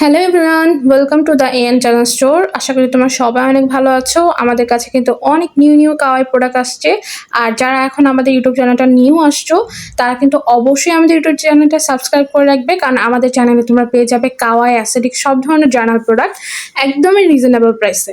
Hello everyone welcome to the N channel store আশা করি তোমরা সবাই অনেক ভালো আছো। আমাদের কাছে কিন্তু অনেক নিউ নিউ কাওয়াই প্রোডাক্ট আসছে। আর যারা এখন আমাদের ইউটিউব চ্যানেলটা নিউ আসছো, তারা কিন্তু অবশ্যই আমাদের ইউটিউব চ্যানেলটা সাবস্ক্রাইব করে রাখবে। কারণ আমাদের চ্যানেলে তোমরা পেয়ে যাবে কাওয়াই অ্যাসেডিক সব ধরনের জার্নাল প্রোডাক্ট একদমই রিজনেবল প্রাইসে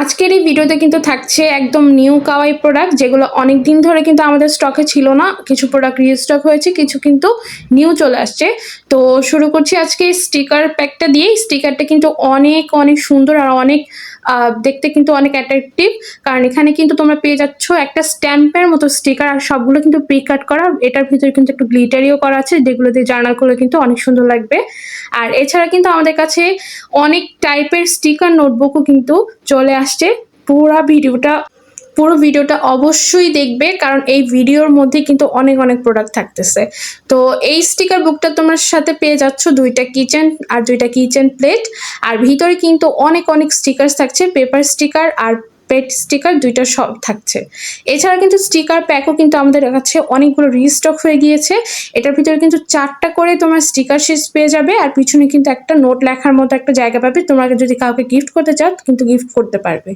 আজকের এই ভিডিওতে কিন্তু থাকছে একদম নিউ কাওয়াই প্রোডাক্ট যেগুলো অনেক দিন ধরে কিন্তু আমাদের স্টকে ছিল না। কিছু প্রোডাক্ট রিস্টক হয়েছে, কিছু কিন্তু নিউ চলে আসছে। তো শুরু করছি আজকে স্টিকার প্যাকটা দিয়ে স্টিকারটা কিন্তু অনেক অনেক সুন্দর আর অনেক দেখতে কিন্তু অনেক অ্যাট্রাকটিভ কারণ এখানে কিন্তু তোমরা পেয়ে যাচ্ছ একটা স্ট্যাম্পের মতো স্টিকার আর সবগুলো কিন্তু প্রি কাট করা। এটার ভিতরে কিন্তু একটু গ্লিটারিও করা আছে, যেগুলো দিয়ে জার্নাল করলে কিন্তু অনেক সুন্দর লাগবে। আর এছাড়া কিন্তু আমাদের কাছে অনেক টাইপের স্টিকার নোটবুকও কিন্তু চলে আসছে। পুরা ভিডিওটা পুরো ভিডিওটা অবশ্যই দেখবে, কারণ এই ভিডিওর মধ্যে কিন্তু অনেক অনেক প্রোডাক্ট থাকতেছে। তো এই স্টিকার বুকটা তোমার সাথে পেয়ে যাচ্ছ দুইটা কিচেন আর দুইটা কিচেন প্লেট আর ভিতরে কিন্তু অনেক অনেক স্টিকার থাকছে পেপার স্টিকার আর পেট স্টিকার দুইটা সব থাকছে। এছাড়া কিন্তু স্টিকার প্যাকও কিন্তু আমাদের কাছে অনেকগুলো রিস্টক হয়ে গিয়েছে। এটার ভিতরে কিন্তু চারটা করে তোমার স্টিকার শেষ পেয়ে যাবে আর পিছনে কিন্তু একটা নোট লেখার মতো একটা জায়গা পাবে। তোমাকে যদি কাউকে গিফট করতে চাও, কিন্তু গিফট করতে পারবে।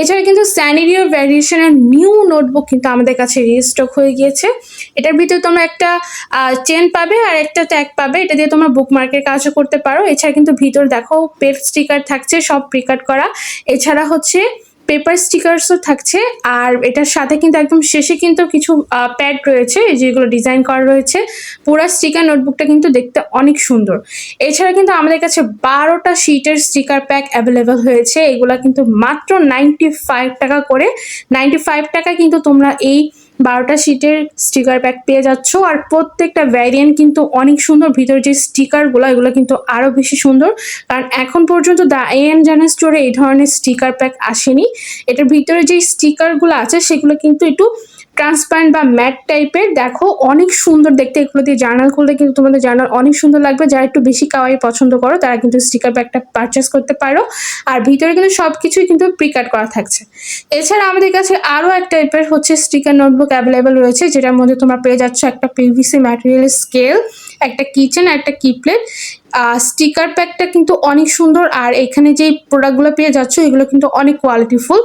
এছাড়া কিন্তু স্যানিরিও ভ্যারিয়েশনের নিউ নোটবুক কিন্তু আমাদের কাছে রিস্টক হয়ে গিয়েছে। এটার ভিতরে তোমরা একটা চেন পাবে আর একটা ট্যাগ পাবে। এটা দিয়ে তোমরা বুকমার্কের কাজও করতে পারো। এছাড়া কিন্তু ভিতর দেখো পেট স্টিকার থাকছে, সব প্রিকাট করা। এছাড়া হচ্ছে পেপার স্টিকার্সও থাকছে। আর এটার সাথে কিন্তু একদম শেষে কিন্তু কিছু প্যাড রয়েছে যেগুলো ডিজাইন করা রয়েছে। পুরো স্টিকার নোটবুকটা কিন্তু দেখতে অনেক সুন্দর। এছাড়া কিন্তু আমাদের কাছে বারোটা শিটের স্টিকার প্যাক অ্যাভেলেবেল হয়েছে। এগুলো কিন্তু মাত্র নাইনটি ফাইভ টাকা করে। নাইনটি ফাইভ টাকা কিন্তু তোমরা এই বারোটা শিটের স্টিকার প্যাক পেয়ে যাচ্ছ। আর প্রত্যেকটা ভ্যারিয়েন্ট কিন্তু অনেক সুন্দর। ভিতরে যে স্টিকারগুলো এগুলো কিন্তু আরও বেশি সুন্দর। কারণ এখন পর্যন্ত দ্য এন জানা স্টোরে এই ধরনের স্টিকার প্যাক আসেনি। এটার ভিতরে যে স্টিকারগুলো আছে, সেগুলো কিন্তু একটু ট্রান্সপারেন্ট বা ম্যাট টাইপের দেখো অনেক সুন্দর দেখতে, এগুলো দিয়ে জার্নাল করলে কিন্তু তোমাদের জার্নাল অনেক সুন্দর লাগবে। যারা একটু বেশি কাওয়াই পছন্দ করো, তারা কিন্তু স্টিকার প্যাকটা পারচেস করতে পারো। আর ভিতরে কিন্তু সব কিছুই কিন্তু প্রিকাট করা থাকছে। এছাড়া আমাদের কাছে আরও এক টাইপের হচ্ছে স্টিকার নোটবুক অ্যাভেলেবেল রয়েছে, যেটার মধ্যে তোমরা পেয়ে যাচ্ছ একটা পিভিসি ম্যাটেরিয়াল স্কেল একটা কিচেন একটা কিপ্লেট স্টিকার প্যাকটা কিন্তু অনেক সুন্দর, আর এখানে যেই প্রোডাক্টগুলো পেয়ে যাচ্ছ, এগুলো কিন্তু অনেক কোয়ালিটিফুল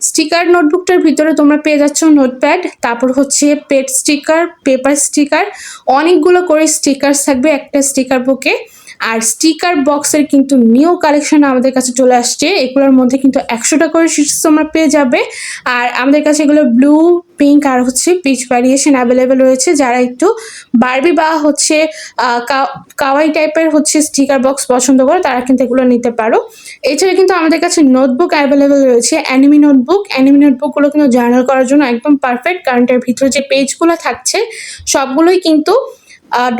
স্টিকার নোটবুকটার ভিতরে তোমরা পেয়ে যাচ্ছ নোটপ্যাড, তারপর হচ্ছে পেট স্টিকার, পেপার স্টিকার, অনেকগুলো করে স্টিকার থাকবে একটা স্টিকার বুকে। আর স্টিকার বক্সের কিন্তু নিউ কালেকশন আমাদের কাছে চলে আসছে। এগুলোর মধ্যে কিন্তু একশোটা করে শিটস তোমরা পেয়ে যাবে। আর আমাদের কাছে এগুলো ব্লু পিঙ্ক আর হচ্ছে পিচ ভ্যারিয়েশন অ্যাভেলেবেল রয়েছে। যারা একটু বারবি বা হচ্ছে কাওয়াই টাইপের হচ্ছে স্টিকার বক্স পছন্দ করে, তারা কিন্তু এগুলো নিতে পারো। এছাড়া কিন্তু আমাদের কাছে নোটবুক অ্যাভেলেবেল রয়েছে অ্যানিমি নোটবুক অ্যানিমি নোটবুকগুলো কিন্তু জার্নাল করার জন্য একদম পারফেক্ট কারণ এর ভিতরে যে পেজগুলো থাকছে, সবগুলোই কিন্তু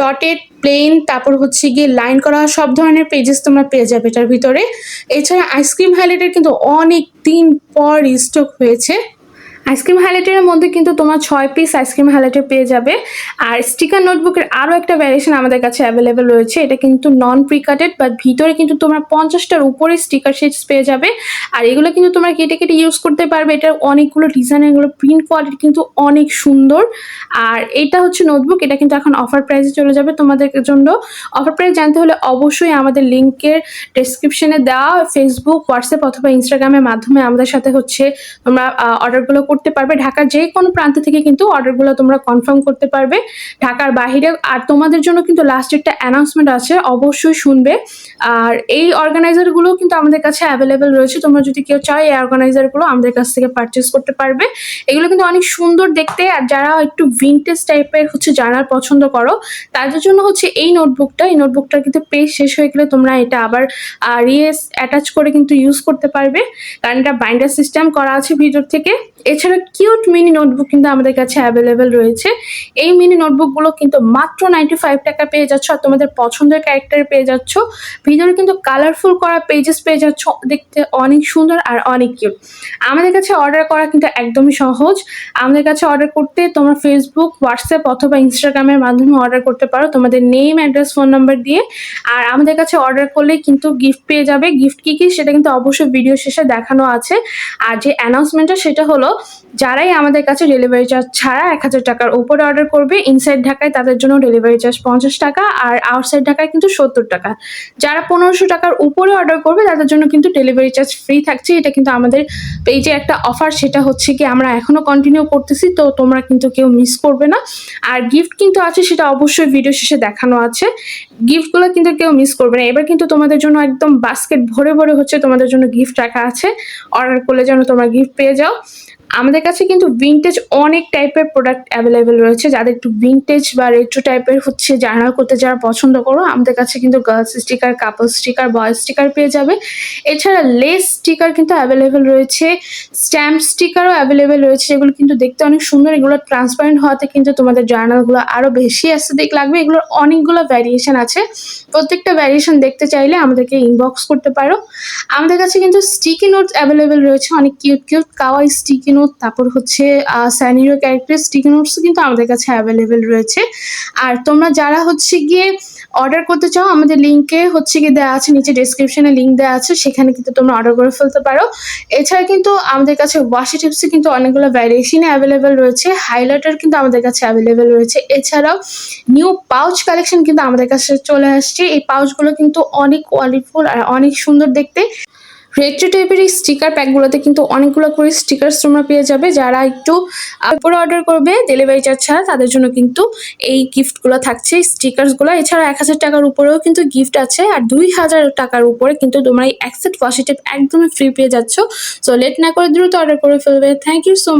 ডটেড প্লেন তারপর হচ্ছে গিয়ে লাইন করা সব ধরনের পেজেস তোমরা পেয়ে যাবে এটার ভিতরে। এছাড়া আইসক্রিম হাইলাইটার কিন্তু অনেক দিন পর স্টক হয়েছে। আইসক্রিম হাইলাইটারের মধ্যে কিন্তু তোমার ছয় পিস আইসক্রিম হাইলাইটার পেয়ে যাবে। আর স্টিকার নোটবুকের আরও একটা ভ্যারিয়েশন আমাদের কাছে অ্যাভেলেবেল রয়েছে। এটা কিন্তু নন প্রিকাটেড বাট ভিতরে কিন্তু তোমরা পঞ্চাশটার উপরে স্টিকার শেডস পেয়ে যাবে। আর এগুলো কিন্তু তোমরা কেটে কেটে ইউজ করতে পারবে। এটার অনেকগুলো ডিজাইন এগুলো প্রিন্ট কোয়ালিটি কিন্তু অনেক সুন্দর। আর এটা হচ্ছে নোটবুক এটা কিন্তু এখন অফার প্রাইসে চলে যাবে তোমাদের জন্য। অফার প্রাইস জানতে হলে অবশ্যই আমাদের লিঙ্কের ডেসক্রিপশনে দেওয়া ফেসবুক হোয়াটসঅ্যাপ অথবা ইনস্টাগ্রামের মাধ্যমে আমাদের সাথে হচ্ছে তোমরা অর্ডারগুলো করতে পারবে। ঢাকার যে কোনো প্রান্ত থেকে কিন্তু অর্ডারগুলো তোমরা কনফার্ম করতে পারবে। ঢাকার বাহিরে আর তোমাদের জন্য কিন্তু লাস্ট একটা অ্যানাউন্সমেন্ট আছে, অবশ্যই শুনবে। আর এই অর্গানাইজারগুলো কিন্তু আমাদের কাছে অ্যাভেলেবেল রয়েছে। তোমরা যদি কেউ চাও, এই অর্গানাইজারগুলো আমাদের কাছ থেকে পারচেস করতে পারবে। এগুলো কিন্তু অনেক সুন্দর দেখতে। আর যারা একটু ভিনটেজ টাইপের হচ্ছে জানার পছন্দ করো, তাদের জন্য হচ্ছে এই নোটবুকটা এই নোটবুকটার কিন্তু পেজ শেষ হয়ে গেলে তোমরা এটা আবার রিএস অ্যাটাচ করে কিন্তু ইউজ করতে পারবে। কারণ এটা বাইন্ডার সিস্টেম করা আছে ভিতর থেকে। এছাড়া কিউট মিনি নোটবুক কিন্তু আমাদের কাছে অ্যাভেলেবেল রয়েছে। এই মিনি নোটবুকগুলো কিন্তু মাত্র নাইনটি ফাইভ টাকা পেয়ে যাচ্ছ। আর তোমাদের পছন্দের ক্যারেক্টার পেয়ে যাচ্ছ। ভিতরে কিন্তু কালারফুল করা পেজেস পেয়ে যাচ্ছ। দেখতে অনেক সুন্দর আর অনেক কিউট আমাদের কাছে অর্ডার করা কিন্তু একদমই সহজ। আমাদের কাছে অর্ডার করতে তোমরা ফেসবুক হোয়াটসঅ্যাপ অথবা ইনস্টাগ্রামের মাধ্যমে অর্ডার করতে পারো। তোমাদের নেম অ্যাড্রেস ফোন নাম্বার দিয়ে। আর আমাদের কাছে অর্ডার করলে কিন্তু গিফট পেয়ে যাবে। গিফট কি কি সেটা কিন্তু অবশ্যই ভিডিও শেষে দেখানো আছে। আর যে অ্যানাউন্সমেন্টটা সেটা হলো, যারাই আমাদের কাছে ডেলিভারি চার্জ ছাড়া এক হাজার টাকার উপরে অর্ডার করবে ইনসাইড ঢাকায় তাদের জন্য ডেলিভারি চার্জ পঞ্চাশ টাকা। আর আর আউটসাইড ঢাকায় কিন্তু সত্তর টাকা। যারা পনেরোশো টাকার উপরে অর্ডার করবে, তাদের জন্য কিন্তু ডেলিভারি চার্জ ফ্রি থাকছে। এটা কিন্তু আমাদের পেজে একটা অফার সেটা হচ্ছে কি আমরা এখনও কন্টিনিউ করতেছি, তো তোমরা কিন্তু কেউ মিস করবে না। আর গিফট কিন্তু আছে, সেটা অবশ্যই ভিডিও শেষে দেখানো আছে। গিফটগুলো কিন্তু কেউ মিস করবে না। এবার কিন্তু তোমাদের জন্য একদম বাস্কেট ভরে ভরে হচ্ছে তোমাদের জন্য গিফট রাখা আছে। অর্ডার করলে যেন তোমরা গিফট পেয়ে যাও। আমাদের কাছে কিন্তু ভিনটেজ অনেক টাইপের প্রোডাক্ট অ্যাভেলেবেল রয়েছে। যাদের একটু ভিনটেজ বা রেট্রো টাইপের হচ্ছে জার্নাল করতে যারা পছন্দ করো, আমাদের কাছে কিন্তু girls sticker couple sticker boys sticker পেয়ে যাবে। এছাড়া লেস স্টিকার কিন্তু অ্যাভেলেবেল রয়েছে। স্ট্যাম্প স্টিকারও অ্যাভেলেবেল রয়েছে। যেগুলো কিন্তু দেখতে অনেক সুন্দর। এগুলো ট্রান্সপারেন্ট হওয়াতে কিন্তু তোমাদের জার্নালগুলো আরও বেশি অ্যাস্থেটিক লাগবে। এগুলোর অনেকগুলো ভ্যারিয়েশন আছে। প্রত্যেকটা ভ্যারিয়েশন দেখতে চাইলে আমাদেরকে ইনবক্স করতে পারো। আমাদের কাছে কিন্তু স্টিকি নোটস অ্যাভেলেবেল রয়েছে। অনেক কিউট কিউট কাওয়াই স্টিকি তারপর হচ্ছে স্যানিরো ক্যারেক্টার স্টিকি নোটসও কিন্তু আমাদের কাছে অ্যাভেলেবেল রয়েছে। আর তোমরা যারা হচ্ছে গিয়ে অর্ডার করতে চাও, আমাদের লিঙ্কে হচ্ছে গিয়ে দেওয়া আছে, নিচে ডিসক্রিপশনে লিঙ্ক দেওয়া আছে, সেখানে কিন্তু তোমরা অর্ডার করে ফেলতে পারো। এছাড়া কিন্তু আমাদের কাছে ওয়াশি টিপসে কিন্তু অনেকগুলো ভ্যারিয়েশনে অ্যাভেলেবেল রয়েছে হাইলাইটার কিন্তু আমাদের কাছে অ্যাভেলেবেল রয়েছে। এছাড়াও নিউ পাউচ কালেকশন কিন্তু আমাদের কাছে চলে আসছে। এই পাউচগুলো কিন্তু অনেক কোয়ালিটিফুল আর অনেক সুন্দর দেখতে। রেট্রো টাইপের এই স্টিকার প্যাকগুলোতে কিন্তু অনেকগুলো করে স্টিকার্স তোমরা পেয়ে যাবে। যারা একটু উপরে অর্ডার করবে ডেলিভারি চার্জ ছাড়া, তাদের জন্য কিন্তু এই গিফটগুলো থাকছে। স্টিকার্সগুলো এছাড়া এক হাজার টাকার উপরেও কিন্তু গিফট আছে আর দুই হাজার টাকার উপরে কিন্তু তোমরা এই অ্যাকসেপ্ট ওয়াশি একদমই ফ্রি পেয়ে যাচ্ছ। সো লেট না করে দ্রুত অর্ডার করে ফেলবে। Thank you so